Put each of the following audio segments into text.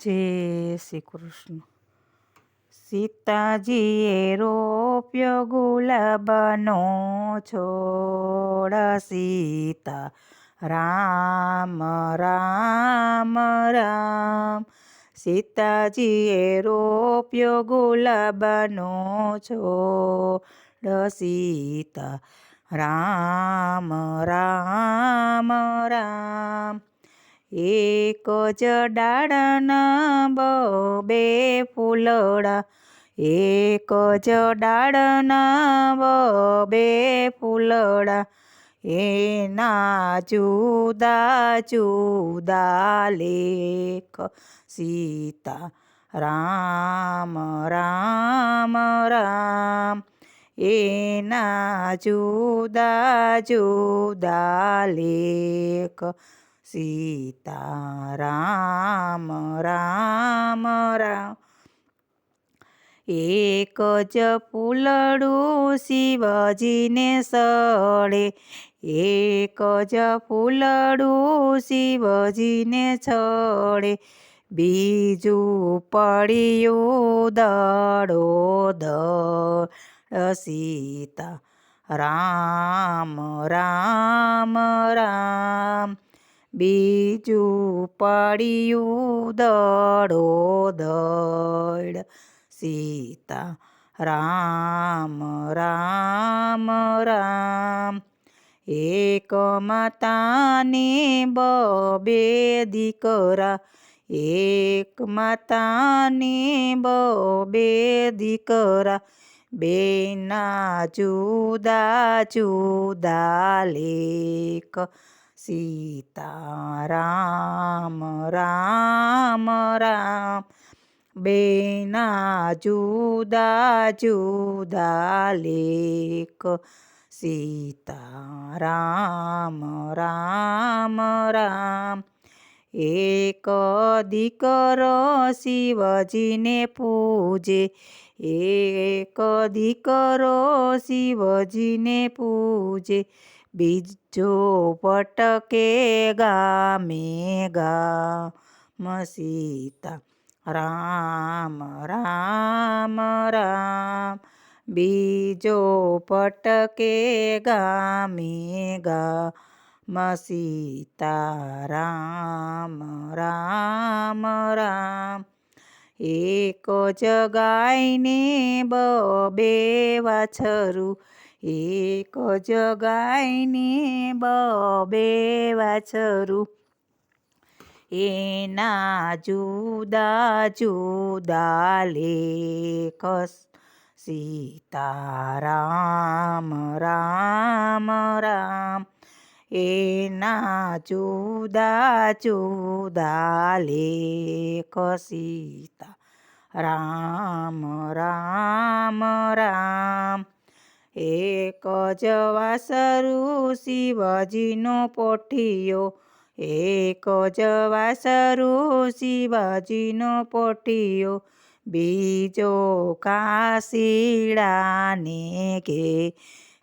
જય શ્રી કૃષ્ણ સીતાજીએ રોપ્યો ગુલાબનો છોડ સીતા. રામ રામ રામ. સીતાજીએ રોપ્યો ગુલાબનો છોડ સીતા. રામ રામ રામ. એક જ ડાળના બે ફૂલડા, એક જ ડાળના બે ફૂલડા, એના જુદા જુદા લેખ, સીતા રામ રામ રામ, એના જુદા જુદા લેખ સીતારામ રામ રામ એક જ ફૂલડું શિવજીને સળે એક જ ફૂલડું શિવજીને છળે બીજું પડ્યું દડો દ સીતા રામ રામ રામ બીજું પડ્યું દડો દડ. સીતા, રામ રામ રામ. એક માતાને બબે દીકરા. એક માતાને બબે દીકરા. બેના જુદા જુદા લેખ સીતારામ રામ રામ બેના જુદા જુદા લેખ સીતારામ રામ રામ એક દીકરો શિવજીને પૂજે એક દીકરો શિવજીને પૂજે બીજો પટકે ગામે ગામ સીતા રામ રામ રામ. બીજો પટકે ગામે ગામ સીતા રામ રામ રામ. એક જગાઈને બબે વાછરું. એક જ ગાયને બબે વાછરું. એના જુદા જુદા લેખ સીતારામ, રામ રામ. એના જુદા જુદા લેખ સીતા રામ રામ રામ. એક જ વાસરુ શિવજીનો પોઠિયો. એક જ વાસરુ શિવજીનો પોઠિયો. બીજો કાશીડાને કે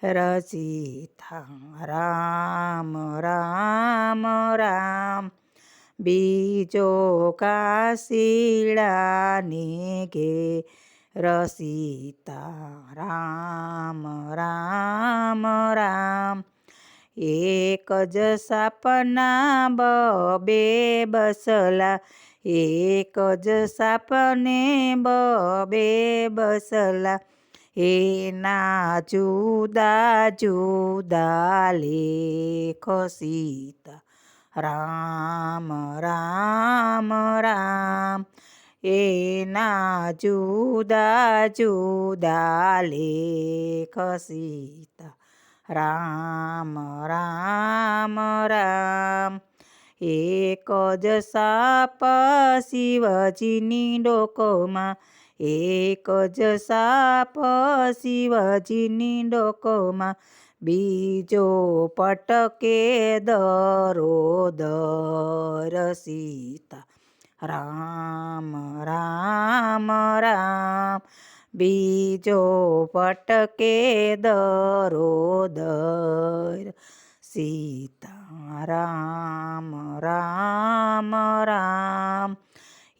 રસીતા રામ રામ રામ. બીજો કાશીડાને કે રસીતા રામ રામ રામ એક જ સાપના બબે બસલા એક જ સાપને બબે બસલા એના જુદા જુદા લેખ સીતા રામ રામ રામ એના જુદા જુદા લેખ સીતા. રામ રામ રામ. એક જ સાપ શિવજીની ડોકોમાં. એક જ સાપ શિવજીની ડોકોમાં. બીજો પટકે દરો દર સીતા. રામ રામ રામ. બીજો પટકે દરો દર. સીતા રામ રામ રામ.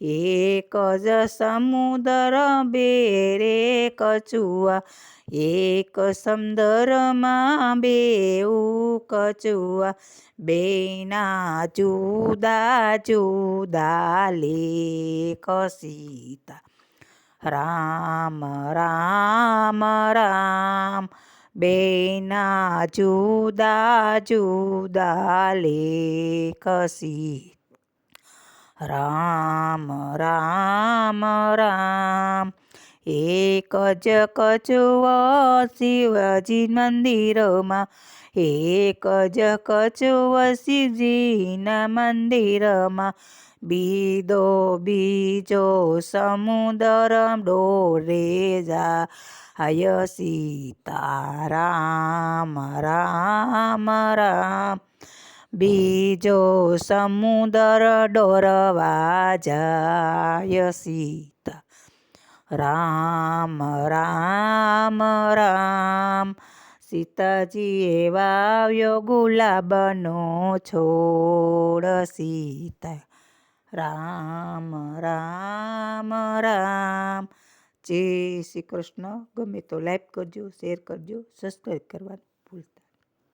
एक ज समुद्र बेरे कचुवा एक सुन्दरमा बेउ कचुवा बेना जुदा जुदाले कसिता राम राम राम बेना जुदा जुदाले कसिता રામ રામ રામ. એક જ કચુઓ શિવજી મંદિરમાં, એક જ કચુઓ શિવજીના મંદિરમાં. બીદો બીજો સમુદર ડોરે જા હય સીતા રામ રામ રામ. બીજો સમુદર ડોરવા જાય સીતા. રામ રામ રામ સીતાજીએ વાવ્યો ગુલાબનો છોડ સીતા. રામ રામ રામ, જય શ્રી કૃષ્ણ. ગમે તો લાઈક કરજો શેર કરજો સબસ્ક્રાઈબ કરવાનું.